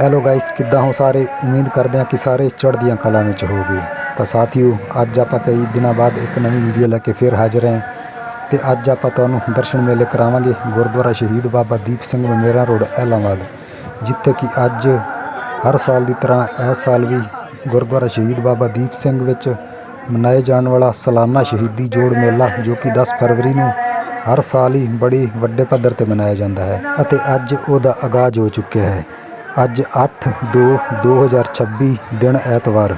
Hello guys ਕਿੱਦਾਂ ਹੋ ਸਾਰੇ? ਉਮੀਦ ਕਰਦੇ ਹਾਂ ਕਿ ਸਾਰੇ ਚੜ੍ਹਦੀਆਂ ਕਲਾ ਵਿੱਚ ਹੋਗੇ ਤਾਂ ਸਾਥੀਓ, ਅੱਜ ਆਪਾਂ ਕਈ ਦਿਨਾਂ ਬਾਅਦ ਇੱਕ ਨਵੀਂ ਵੀਡੀਓ ਲੈ ਕੇ ਫਿਰ ਹਾਜ਼ਰ ਹਾਂ। ਤੇ ਅੱਜ ਆਪਾਂ ਤੁਹਾਨੂੰ ਦਰਸ਼ਨ ਮੇਲੇ ਕਰਾਵਾਂਗੇ, ਗੁਰਦੁਆਰਾ ਸ਼ਹੀਦ ਬਾਬਾ ਦੀਪ ਸਿੰਘ ਮੇਰਾ ਰੋਡ, ਐਲਾਮਾਬਾਦ, ਜਿੱਥੇ ਕਿ ਅੱਜ ਹਰ ਸਾਲ ਦੀ ਤਰ੍ਹਾਂ ਇਸ ਸਾਲ ਵੀ ਗੁਰਦੁਆਰਾ ਸ਼ਹੀਦ ਬਾਬਾ ਦੀਪ ਸਿੰਘ ਵਿੱਚ ਮਨਾਏ ਜਾਣ ਵਾਲਾ ਸਾਲਾਨਾ ਸ਼ਹੀਦੀ ਜੋੜ ਮੇਲਾ, ਜੋ ਕਿ 10 ਫਰਵਰੀ ਨੂੰ ਹਰ ਸਾਲ ਹੀ ਬੜੀ ਵੱਡੇ ਪੱਧਰ ਤੇ ਮਨਾਇਆ ਜਾਂਦਾ ਹੈ ਅਤੇ ਅੱਜ ਉਹਦਾ ਆਗਾਜ਼ ਹੋ ਚੁੱਕਿਆ ਹੈ। ਅੱਜ 8 2 2026 ਦਿਨ ਐਤਵਾਰ।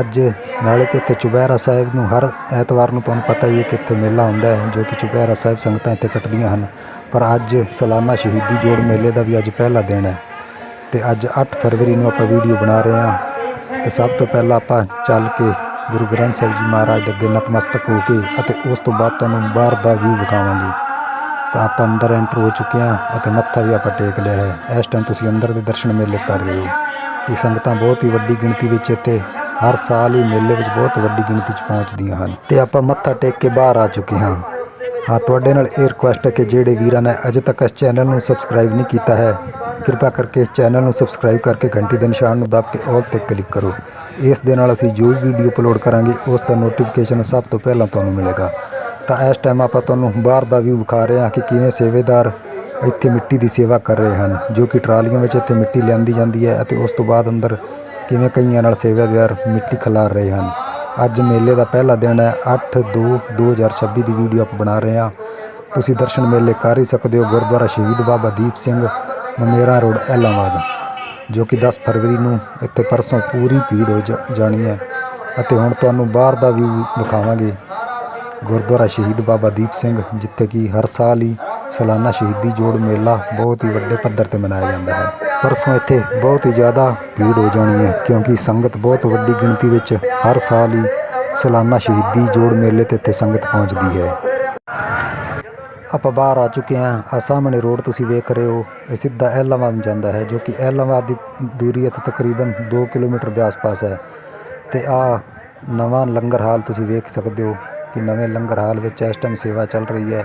ਅੱਜ ਨਾਲੇ ਤੇ ਇੱਥੇ ਚੁਬਹਿਰਾ ਸਾਹਿਬ ਨੂੰ ਹਰ ਐਤਵਾਰ ਨੂੰ ਤੁਹਾਨੂੰ ਪਤਾ ਹੀ ਹੈ ਕਿ ਇੱਥੇ ਮੇਲਾ ਹੁੰਦਾ ਹੈ, ਜੋ ਕਿ ਚੁਬਹਿਰਾ ਸਾਹਿਬ ਸੰਗਤਾਂ ਇੱਥੇ ਕੱਟਦੀਆਂ ਹਨ। ਪਰ ਅੱਜ ਸਾਲਾਨਾ ਸ਼ਹੀਦੀ ਜੋੜ ਮੇਲੇ ਦਾ ਵੀ ਅੱਜ ਪਹਿਲਾ ਦਿਨ ਹੈ। ਤੇ ਅੱਜ 8 ਫਰਵਰੀ ਨੂੰ ਆਪਾਂ ਵੀਡੀਓ ਬਣਾ ਰਹੇ ਹਾਂ। ਤੇ ਸਭ ਤੋਂ ਪਹਿਲਾਂ ਆਪਾਂ ਚੱਲ ਕੇ ਗੁਰੂ ਗ੍ਰੰਥ ਸਾਹਿਬ ਜੀ ਮਹਾਰਾਜ ਦੇ ਅੱਗੇ ਨਤਮਸਤਕ ਹੋ ਕੇ ਅਤੇ ਉਸ ਤੋਂ ਬਾਅਦ ਤੁਹਾਨੂੰ ਬਾਹਰ ਦਾ ਵਿਊ ਵਿਖਾਵਾਂਗੇ। ਤਾਂ ਆਪਾਂ ਅੰਦਰ ਐਂਟਰ ਹੋ ਚੁੱਕੇ ਹਾਂ ਅਤੇ ਮੱਥਾ ਵੀ ਆਪਾਂ ਟੇਕ ਲਿਆ ਹੈ। ਇਸ ਟਾਈਮ ਤੁਸੀਂ ਅੰਦਰ ਦੇ ਦਰਸ਼ਨ ਮੇਲੇ ਕਰ ਰਹੇ ਹੋ। ਕਿ ਸੰਗਤਾਂ ਬਹੁਤ ਹੀ ਵੱਡੀ ਗਿਣਤੀ ਵਿੱਚ ਇੱਥੇ ਹਰ ਸਾਲ ਹੀ ਮੇਲੇ ਵਿੱਚ ਬਹੁਤ ਵੱਡੀ ਗਿਣਤੀ 'ਚ ਪਹੁੰਚਦੀਆਂ ਹਨ। ਤੇ ਆਪਾਂ ਮੱਥਾ ਟੇਕ ਕੇ ਬਾਹਰ ਆ ਚੁੱਕੇ ਹਾਂ। ਹਾਂ, ਤੁਹਾਡੇ ਨਾਲ ਇਹ ਰਿਕੁਐਸਟ ਹੈ ਕਿ ਜਿਹੜੇ ਵੀਰਾਂ ਨੇ ਅਜੇ ਤੱਕ ਇਸ ਚੈਨਲ ਨੂੰ ਸਬਸਕ੍ਰਾਈਬ ਨਹੀਂ ਕੀਤਾ ਹੈ, ਕਿਰਪਾ ਕਰਕੇ ਚੈਨਲ ਨੂੰ ਸਬਸਕ੍ਰਾਈਬ ਕਰਕੇ ਘੰਟੀ ਦੇ ਨਿਸ਼ਾਨ ਨੂੰ ਦਬ ਕੇ ਆਲ ਤੇ ਕਲਿੱਕ ਕਰੋ। ਇਸ ਦੇ ਨਾਲ ਅਸੀਂ ਜੋ ਵੀ ਵੀਡੀਓ ਅਪਲੋਡ ਕਰਾਂਗੇ, ਉਸ ਦਾ ਨੋਟੀਫਿਕੇਸ਼ਨ ਸਭ ਤੋਂ ਪਹਿਲਾਂ ਤੁਹਾਨੂੰ ਮਿਲੇਗਾ। ਤਾਂ ਇਸ ਟਾਈਮ ਆਪਾਂ ਤੁਹਾਨੂੰ ਬਾਹਰ ਦਾ ਵੀ ਵਿਖਾ ਰਹੇ ਹਾਂ ਕਿ ਕਿਵੇਂ ਸੇਵੇਦਾਰ ਇੱਥੇ ਮਿੱਟੀ ਦੀ ਸੇਵਾ ਕਰ ਰਹੇ ਹਨ, ਜੋ ਕਿ ਟਰਾਲੀਆਂ ਵਿੱਚ ਇੱਥੇ ਮਿੱਟੀ ਲਿਆਂਦੀ ਜਾਂਦੀ ਹੈ ਅਤੇ ਉਸ ਤੋਂ ਬਾਅਦ ਅੰਦਰ ਕਿਵੇਂ ਕਈਆਂ ਨਾਲ ਸੇਵਾਦਾਰ ਮਿੱਟੀ ਖਿਲਾਰ ਰਹੇ ਹਨ। ਅੱਜ ਮੇਲੇ ਦਾ ਪਹਿਲਾ ਦਿਨ ਹੈ 8 2 2026 ਦੀ ਵੀਡੀਓ ਆਪ ਬਣਾ ਰਹੇ ਹਾਂ। ਤੁਸੀਂ ਦਰਸ਼ਨ ਮੇਲੇ ਕਰ ਹੀ ਸਕਦੇ ਹੋ, ਗੁਰਦੁਆਰਾ ਸ਼ਹੀਦ ਬਾਬਾ ਦੀਪ ਸਿੰਘ, ਮਮੇਰਾ ਰੋਡ, ਐਲਾਮਾਬਾਦ, ਜੋ ਕਿ 10 ਫਰਵਰੀ ਨੂੰ ਇੱਥੇ ਪਰਸੋਂ ਪੂਰੀ ਭੀੜ ਹੋ ਜਾਣੀ ਹੈ। ਅਤੇ ਹੁਣ ਤੁਹਾਨੂੰ ਬਾਹਰ ਦਾ ਵੀ ਵਿਖਾਵਾਂਗੇ। ਗੁਰਦੁਆਰਾ ਸ਼ਹੀਦ ਬਾਬਾ ਦੀਪ ਸਿੰਘ, ਜਿੱਥੇ ਕਿ ਹਰ ਸਾਲ ਹੀ ਸਾਲਾਨਾ ਸ਼ਹੀਦੀ ਜੋੜ ਮੇਲਾ ਬਹੁਤ ਹੀ ਵੱਡੇ ਪੱਧਰ ਤੇ ਮਨਾਇਆ ਜਾਂਦਾ ਹੈ। ਪਰਸੋਂ ਇੱਥੇ ਬਹੁਤ ਹੀ ਜ਼ਿਆਦਾ ਭੀੜ ਹੋ ਜਾਣੀ ਹੈ, ਕਿਉਂਕਿ ਸੰਗਤ ਬਹੁਤ ਵੱਡੀ ਗਿਣਤੀ ਵਿੱਚ ਹਰ ਸਾਲ ਹੀ ਸਾਲਾਨਾ ਸ਼ਹੀਦੀ ਜੋੜ ਮੇਲੇ ਤੇ ਇੱਥੇ ਸੰਗਤ ਪਹੁੰਚਦੀ ਹੈ। ਆਪਾਂ ਬਾਹਰ ਆ ਚੁੱਕੇ ਹਾਂ। ਆ ਸਾਹਮਣੇ ਰੋਡ ਤੁਸੀਂ ਵੇਖ ਰਹੇ ਹੋ, ਇਹ ਸਿੱਧਾ ਐਲਾਮਾਬਾਦ ਨੂੰ ਜਾਂਦਾ ਹੈ, ਜੋ ਕਿ ਐਲਾਮਾਬਾਦ ਦੀ ਦੂਰੀ ਇੱਥੇ ਤਕਰੀਬਨ 2 ਕਿਲੋਮੀਟਰ ਦੇ ਆਸ-ਪਾਸ ਹੈ। ਤੇ ਆ ਨਵਾਂ ਲੰਗਰ ਹਾਲ ਤੁਸੀਂ ਵੇਖ ਸਕਦੇ ਹੋ। ਕਿ ਨਵੇਂ ਲੰਗਰ ਹਾਲ ਵਿੱਚ ਇਸ ਟਾਈਮ ਸੇਵਾ ਚੱਲ ਰਹੀ ਹੈ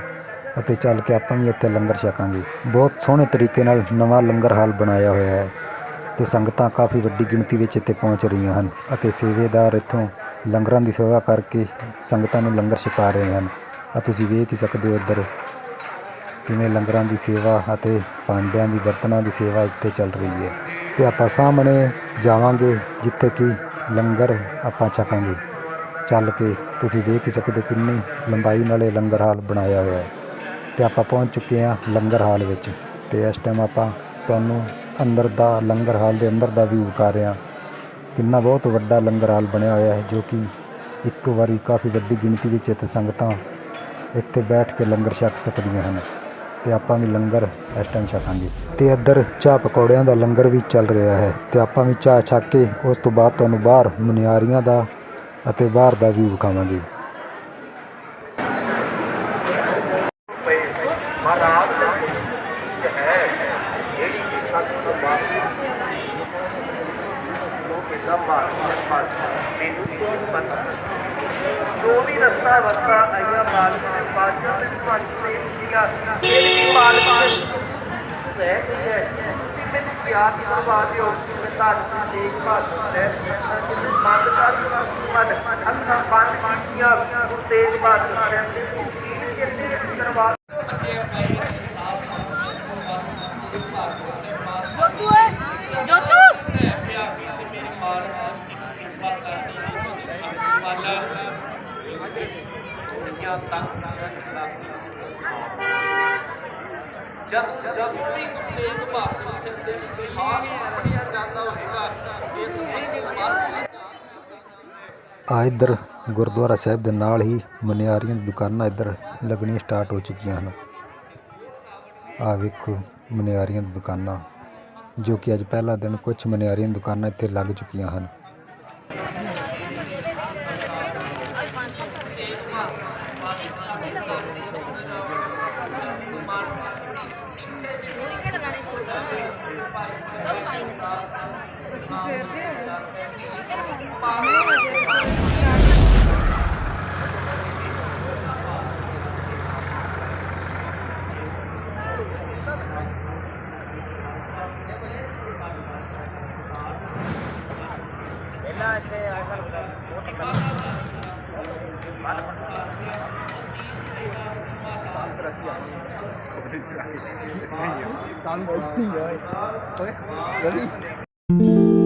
ਅਤੇ ਚੱਲ ਕੇ ਆਪਾਂ ਵੀ ਇੱਥੇ ਲੰਗਰ ਛਕਾਂਗੇ। ਬਹੁਤ ਸੋਹਣੇ ਤਰੀਕੇ ਨਾਲ ਨਵਾਂ ਲੰਗਰ ਹਾਲ ਬਣਾਇਆ ਹੋਇਆ ਹੈ ਤੇ ਸੰਗਤਾਂ ਕਾਫੀ ਵੱਡੀ ਗਿਣਤੀ ਵਿੱਚ ਇੱਥੇ ਪਹੁੰਚ ਰਹੀਆਂ ਹਨ ਅਤੇ ਸੇਵੇਦਾਰ ਇੱਥੋਂ ਲੰਗਰਾਂ ਦੀ ਸੇਵਾ ਕਰਕੇ ਸੰਗਤਾਂ ਨੂੰ ਲੰਗਰ ਛਕਾ ਰਹੇ ਹਨ। ਆ ਤੁਸੀਂ ਵੇਖ ਹੀ ਸਕਦੇ ਹੋ ਇੱਧਰ ਕਿਵੇਂ ਲੰਗਰਾਂ ਦੀ ਸੇਵਾ ਅਤੇ ਭਾਂਡਿਆਂ ਦੀ ਬਰਤਨਾਂ ਦੀ ਸੇਵਾ ਇੱਥੇ ਚੱਲ ਰਹੀ ਹੈ। ਤੇ ਆਪਾਂ ਸਾਹਮਣੇ ਜਾਵਾਂਗੇ ਜਿੱਥੇ ਕਿ ਲੰਗਰ ਆਪਾਂ ਛਕਾਂਗੇ। ਚੱਲ ਕੇ ਤੁਸੀਂ ਵੇਖ ਹੀ ਸਕਦੇ ਹੋ ਕਿੰਨੀ ਲੰਬਾਈ ਨਾਲੇ ਲੰਗਰ ਹਾਲ ਬਣਾਇਆ ਹੋਇਆ ਹੈ। ਤੇ ਆਪਾਂ ਪਹੁੰਚ ਚੁੱਕੇ ਹਾਂ ਲੰਗਰ ਹਾਲ ਵਿੱਚ। ਤੇ ਇਸ ਟਾਈਮ ਆਪਾਂ ਤੁਹਾਨੂੰ ਅੰਦਰ ਦਾ ਲੰਗਰ ਹਾਲ ਦੇ ਅੰਦਰ ਦਾ ਵੀ ਵਿਖਾ ਰਹੇ ਹਾਂ। ਕਿੰਨਾ ਬਹੁਤ ਵੱਡਾ ਲੰਗਰ ਹਾਲ ਬਣਿਆ ਹੋਇਆ ਹੈ, ਜੋ ਕਿ ਇੱਕ ਵਾਰੀ ਕਾਫੀ ਵੱਡੀ ਗਿਣਤੀ ਵਿੱਚ ਇੱਥੇ ਸੰਗਤਾਂ ਇੱਥੇ ਬੈਠ ਕੇ ਲੰਗਰ ਛਕ ਸਕਦੀਆਂ ਹਨ। ਤੇ ਆਪਾਂ ਵੀ ਲੰਗਰ ਇਸ ਟਾਈਮ ਛਕਾਂਗੇ। ਤੇ ਇੱਧਰ ਚਾਹ ਪਕੌੜਿਆਂ ਦਾ ਲੰਗਰ ਵੀ ਚੱਲ ਰਿਹਾ ਹੈ। ਤੇ ਆਪਾਂ ਵੀ ਚਾਹ ਛਕ ਕੇ ਉਸ ਤੋਂ ਬਾਅਦ ਤੁਹਾਨੂੰ ਬਾਹਰ ਮੁਨਿਆਰੀਆਂ ਦਾ ਅਤੇ ਬਾਹਰ ਦਾ ਵੀ ਵਿਖਾਵਾਂਗੇ। ਜੋ ਵੀ ਰਸਤਾ ਰਸਤਾ ਆਇਆ ਮਾਲਕ ਦੇ ਪਾਸ਼ਾ ਦੇ ਪੰਜ ਦੇ ਸੀਗਾ ਇਹ ਵੀ ਮਾਲਕ ਦੇ ਹੈ। ਮੈਨੂੰ ਪਿਆਰ ਦੀ ਕਰਵਾ ਦਿਓ ਮੈਂ ਤੁਹਾਨੂੰ ਦੇਖਭਾਲ ਲੈ ਜਿਸ ਕੀਤੀਆਂ ਗੁਰੂ ਤੇਗ ਬਹਾਦਰ ਕਹਿੰਦੇ ਕਿ ਕਿੰਨੇ ਜੋਤੂ ਜਦ ਜਦੋਂ ਵੀ ਗੁਰੂ ਤੇਗ ਬਹਾਦਰ ਸਿੰਘ ਦੇ ਇਤਿਹਾਸ ਨੂੰ ਪੜ੍ਹਿਆ ਜਾਂਦਾ ਹੋਵੇਗਾ ਇਸ ਨੂੰ ਮਨ ਵਿੱਚ ਆ ਇੱਧਰ गुरद्वारा साहब के नाल ही मनियारियों दुकाना इधर लगनिया स्टार्ट हो चुकी हैं आखो मनियारियों दुकाना जो कि अच्छ पहला दिन कुछ मनियारियों दुकाना इतने लग चुकी हैं ਲੱਗਦਾ ਬਹੁਤ ਹੀ Thank you.